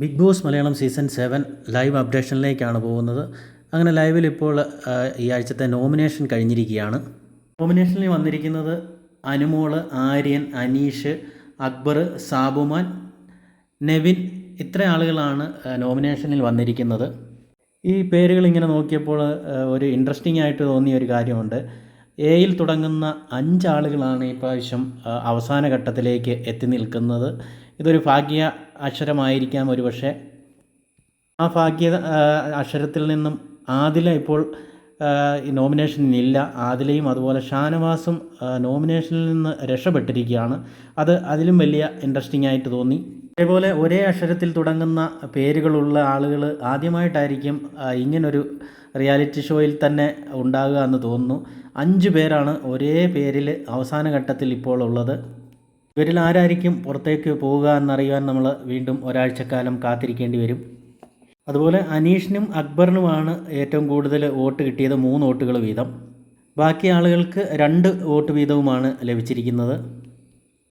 Big boss Malayalam season seven live അപ്ഡേഷനിലേക്കാണ് പോകുന്നത്. അങ്ങനെ ലൈവിൽ ഇപ്പോൾ ഈ ആഴ്ചത്തെ നോമിനേഷൻ കഴിഞ്ഞിരിക്കുകയാണ്. നോമിനേഷനിൽ വന്നിരിക്കുന്നത് അനുമോൾ ആര്യൻ അനീഷ് അക്ബർ സാബുമാൻ നെവിൻ ഇത്ര ആളുകളാണ് നോമിനേഷനിൽ വന്നിരിക്കുന്നത്. ഈ പേരുകൾ ഇങ്ങനെ നോക്കിയപ്പോൾ ഒരു ഇൻട്രസ്റ്റിംഗ് ആയിട്ട് തോന്നിയ ഒരു കാര്യമുണ്ട്. എയിൽ തുടങ്ങുന്ന അഞ്ചാളുകളാണ് ഈ പ്രാവശ്യം അവസാന ഘട്ടത്തിലേക്ക് എത്തി നിൽക്കുന്നത്. ഇതൊരു ഭാഗ്യ അക്ഷരമായിരിക്കാം ഒരുപക്ഷെ. ആ ഭാഗ്യ അക്ഷരത്തിൽ നിന്നും ആദില ഇപ്പോൾ നോമിനേഷനില്ല ആദിലയും അതുപോലെ ഷാനവാസും നോമിനേഷനിൽ നിന്ന് രക്ഷപ്പെട്ടിരിക്കുകയാണ്. അത് അതിലും വലിയ ഇൻട്രസ്റ്റിംഗ് ആയിട്ട് തോന്നി. അതേപോലെ ഒരേ അക്ഷരത്തിൽ തുടങ്ങുന്ന പേരുകളുള്ള ആളുകൾ ആദ്യമായിട്ടായിരിക്കും ഇങ്ങനൊരു റിയാലിറ്റി ഷോയിൽ തന്നെ ഉണ്ടാകുക എന്ന് തോന്നുന്നു. അഞ്ച് പേരാണ് ഒരേ പേരിൽ അവസാന ഘട്ടത്തിൽ ഇപ്പോൾ ഉള്ളത്. ഇവരിൽ ആരായിരിക്കും പുറത്തേക്ക് പോവുക എന്നറിയാൻ നമ്മൾ വീണ്ടും ഒരാഴ്ചക്കാലം കാത്തിരിക്കേണ്ടി വരും. അതുപോലെ അനീഷിനും അക്ബറിനുമാണ് ഏറ്റവും കൂടുതൽ വോട്ട് കിട്ടിയത് മൂന്ന് വോട്ടുകൾ വീതം. ബാക്കി ആളുകൾക്ക് രണ്ട് വോട്ട് വീതവുമാണ് ലഭിച്ചിരിക്കുന്നത്.